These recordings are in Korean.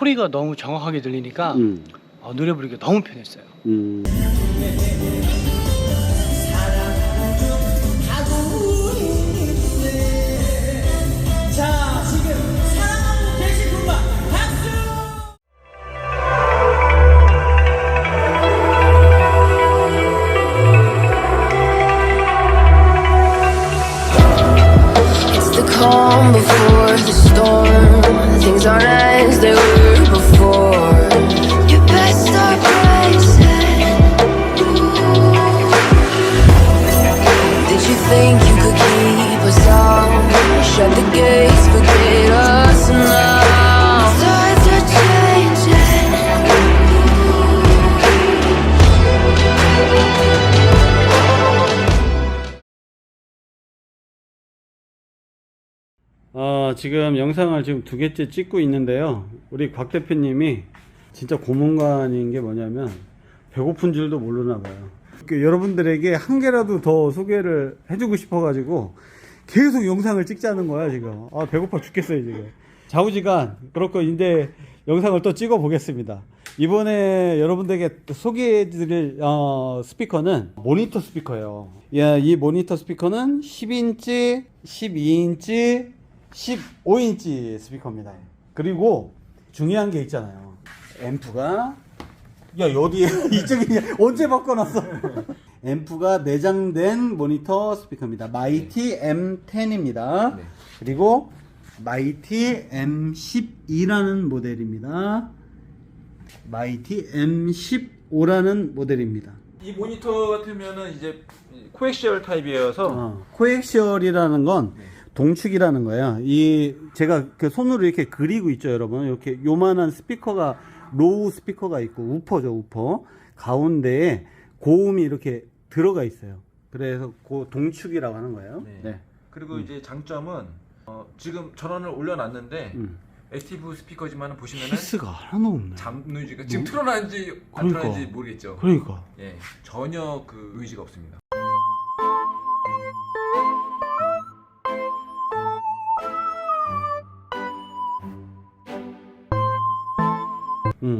소리가 너무 정확하게 들리니까 음. 어, 노래 부르기가 너무 편했어요. 음. 어, 지금 영상을 지금 두 개째 찍고 있는데요. 우리 곽 대표님이 진짜 고문관인 게 뭐냐면 배고픈 줄도 모르나 봐요. 그 여러분들에게 한 개라도 더 소개를 해주고 싶어가지고 계속 영상을 찍자는 거야 지금. 아 배고파 죽겠어요 지금. 좌우지간 그렇고 이제 영상을 또 찍어 보겠습니다. 이번에 여러분들에게 소개해드릴 어, 스피커는 모니터 스피커예요. 예, 이 모니터 스피커는 10인치, 12인치, 15인치 스피커입니다. 그리고 중요한 게 있잖아요. 앰프가 야 어디에 이쪽이냐 언제 바꿔놨어? 앰프가 내장된 모니터 스피커입니다. 마이티 M10입니다. 그리고 마이티 M12라는 모델입니다. 마이티 M15라는 모델입니다. 이 모니터 같으면은 이제 코엑시얼 타입이어서 어, 코엑시얼이라는 건 동축이라는 거야. 이 제가 그 손으로 이렇게 그리고 있죠, 여러분. 이렇게 요만한 스피커가 로우 스피커가 있고 우퍼죠, 우퍼. 가운데에 고음이 이렇게 들어가 있어요. 그래서 그 동축이라고 하는 거예요. 네. 네. 그리고 이제 장점은 어, 지금 전원을 올려놨는데 음. 액티브 스피커지만 보시면은 피스가 하나도 없네. 잠 노이즈가 지금 틀어놨는지 안 그러니까. 틀어놨는지 모르겠죠. 그러니까. 예, 전혀 그 의지가 없습니다.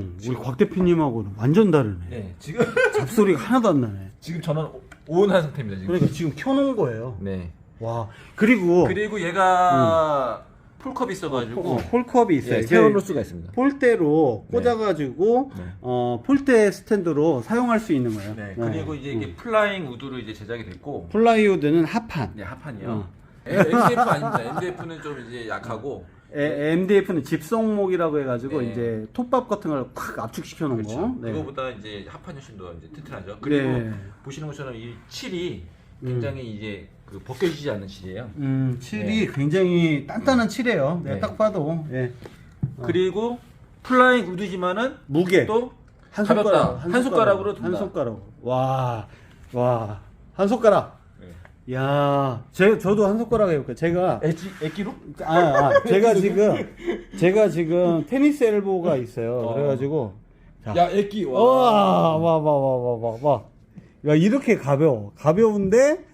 음, 우리 곽 대표님하고는 완전 다르네. 예, 지금 잡소리가 하나도 안 나네. 지금 전원 온한 상태입니다. 지금. 그러니까 지금 켜놓은 거예요. 네. 와. 그리고 그리고 얘가 풀컵 있어가지고 어, 폴컵이 있어요. 예, 세워놓을 수가 있습니다. 폴대로 네. 꽂아가지고 네. 어, 폴대 스탠드로 사용할 수 있는 거예요. 네. 그리고 이제 이게 음. 플라잉 우드로 이제 제작이 됐고 플라이우드는 합판. 네, 합판이요. 어. MDF 아닙니다. MDF는 좀 이제 약하고 에, MDF는 집성목이라고 해가지고 네. 이제 톱밥 같은 걸콱 압축시켜 놓은 그렇죠. 거. 네. 그거보다 이제 훨씬 더 이제 튼튼하죠. 그리고 네. 보시는 것처럼 이 칠이 굉장히 이제 그 벗겨지지 않는 칠이에요. 음, 칠이 굉장히 단단한 칠이에요. 네, 네. 딱 봐도. 예. 그리고 플라잉 우드지만은 무게. 또 한 가볍다. 손가락, 한 손가락으로 든다. 한 손가락. 와, 와, 한 손가락. 네. 야, 제 저도 한 손가락 해볼게요. 제가 애기 애기로? 아, 아, 제가 지금 제가 지금 테니스 엘보가 있어요. 어. 그래가지고 자, 야 애기 와, 와, 와, 와, 와, 와, 와. 야 이렇게 가벼워. 가벼운데 네.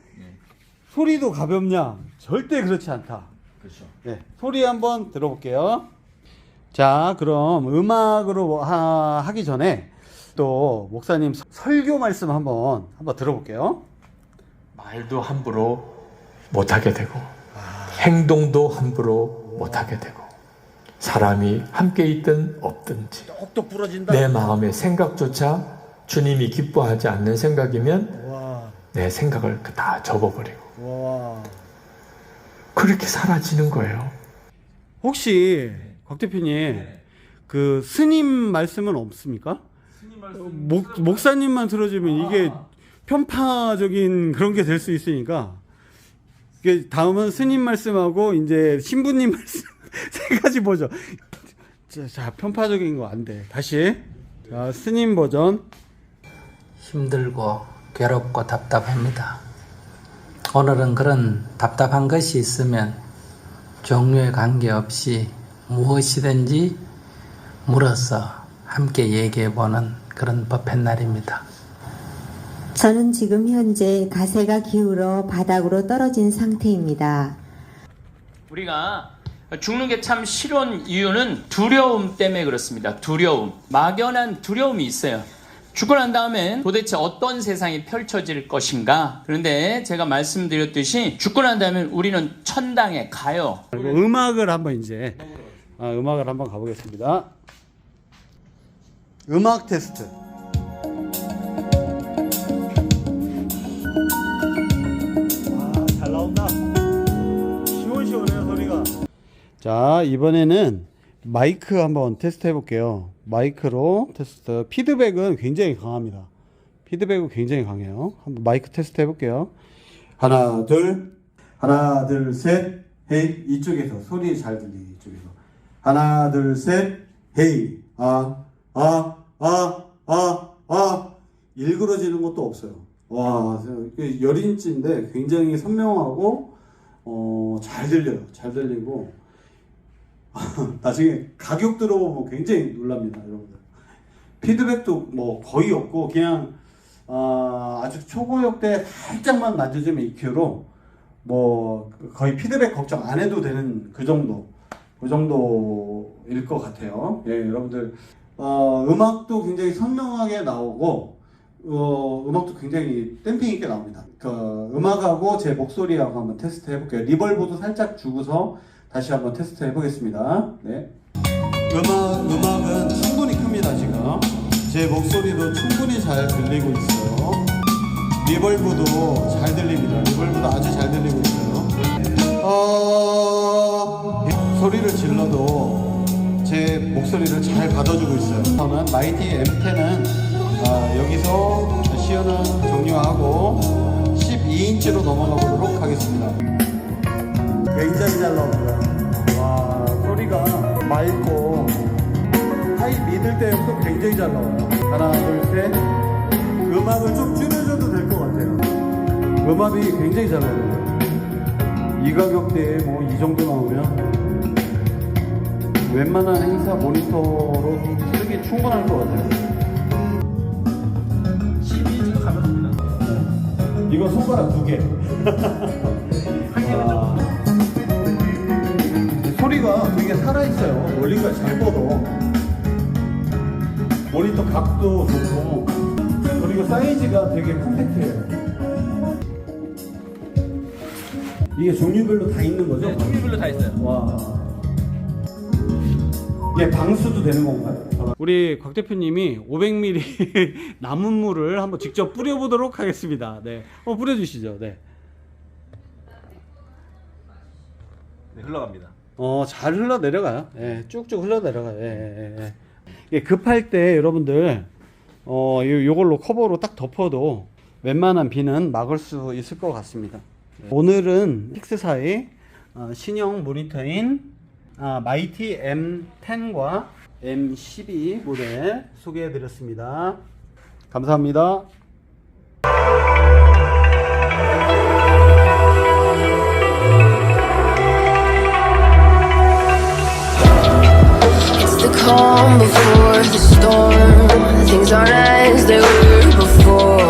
소리도 가볍냐? 절대 그렇지 않다. 그렇죠. 네, 소리 한번 들어볼게요. 자, 그럼 음악으로 하, 하기 전에 또 목사님 설교 말씀 한번 한번 들어볼게요. 말도 함부로 못하게 되고 행동도 함부로 못하게 되고 사람이 함께 있든 없든지. 내 마음의 생각조차 주님이 기뻐하지 않는 생각이면 와, 내 생각을 그다 접어버리고 와. 그렇게 사라지는 거예요. 혹시 곽 대표님 그 스님 말씀은 없습니까? 스님 어, 말씀 목 목사님만 들어주면 이게 편파적인 그런 게 될 수 있으니까 다음은 스님 말씀하고 이제 신부님 말씀 세 가지 버전. 자, 자 편파적인 거 안 돼. 다시 자 스님 버전. 힘들고 괴롭고 답답합니다. 오늘은 그런 답답한 것이 있으면 종류에 관계없이 무엇이든지 물어서 함께 얘기해보는 그런 법의 날입니다. 저는 지금 현재 가세가 기울어 바닥으로 떨어진 상태입니다. 우리가 죽는 게 참 싫은 이유는 두려움 때문에 그렇습니다. 두려움. 막연한 두려움이 있어요. 죽고 난 다음엔 도대체 어떤 세상이 펼쳐질 것인가? 그런데 제가 말씀드렸듯이 죽고 난 다음엔 우리는 천당에 가요. 음악을 한번 이제 아, 음악을 한번 가보겠습니다. 음악 테스트. 자 이번에는 마이크 한번 테스트 해볼게요. 마이크로 테스트. 피드백은 굉장히 강합니다. 피드백은 굉장히 강해요. 한번 마이크 테스트 해볼게요. 하나 둘 하나 둘셋 헤이 이쪽에서 소리 잘 들리게 이쪽에서 하나 둘셋 헤이 아 아 아 아 아 일그러지는 것도 없어요 와 이게 열인치인데 굉장히 선명하고 어, 잘 들려요 잘 들리고 나중에 가격 들어보면 굉장히 놀랍니다 여러분들 피드백도 뭐 거의 없고 그냥 아, 아주 초고역대 살짝만 낮춰주면 EQ로 뭐 거의 피드백 걱정 안 해도 되는 그 정도 그 정도일 것 같아요. 예, 여러분들 어, 음악도 굉장히 선명하게 나오고 어, 음악도 굉장히 댐핑 있게 나옵니다. 그 음악하고 제 목소리하고 한번 테스트 해볼게요. 리벌브도 살짝 주고서 다시 한번 테스트 해보겠습니다. 네. 음악 음악은 충분히 큽니다 지금. 제 목소리도 충분히 잘 들리고 있어요. 리벌브도 잘 들립니다. 리벌브도 아주 잘 들리고 있어요. 어... 소리를 질러도 제 목소리를 잘 받아주고 있어요. 저는 마이티 M10은 아, 여기서 시연은 종료하고 12인치로 넘어가 보도록 하겠습니다. 굉장히 잘 나옵니다. 와 소리가 맑고 하이 미들 때부터 굉장히 잘 나와요. 하나 둘 셋. 음악을 좀 줄여줘도 될 것 같아요. 음악이 굉장히 잘 나와요. 이 가격대에 뭐 이 정도 나오면 웬만한 행사 모니터로 쓰기 충분할 것 같아요. 12인치도 가볍습니다. 이거 손가락 두 개. 원리가 잘 뻗어. 모니터 각도 좋고, 그리고 사이즈가 되게 컴팩트해요. 이게 종류별로 다 있는 거죠? 네, 종류별로 다 있어요. 와. 이게 방수도 되는 건가요? 우리 곽 대표님이 500ml 남은 물을 한번 직접 뿌려보도록 하겠습니다. 네, 한번 뿌려주시죠. 네. 네, 흘러갑니다. 어, 잘 흘러 내려가요. 예, 쭉쭉 흘러 내려가요. 예, 예, 예. 이게 급할 때 여러분들 어, 요, 요걸로 커버로 딱 덮어도 웬만한 비는 막을 수 있을 것 같습니다. 네. 오늘은 픽스사의 어, 신형 모니터인 아, 마이티 M10과 M12 모델 소개해 드렸습니다. 감사합니다. the calm before the storm. Things aren't as they were before.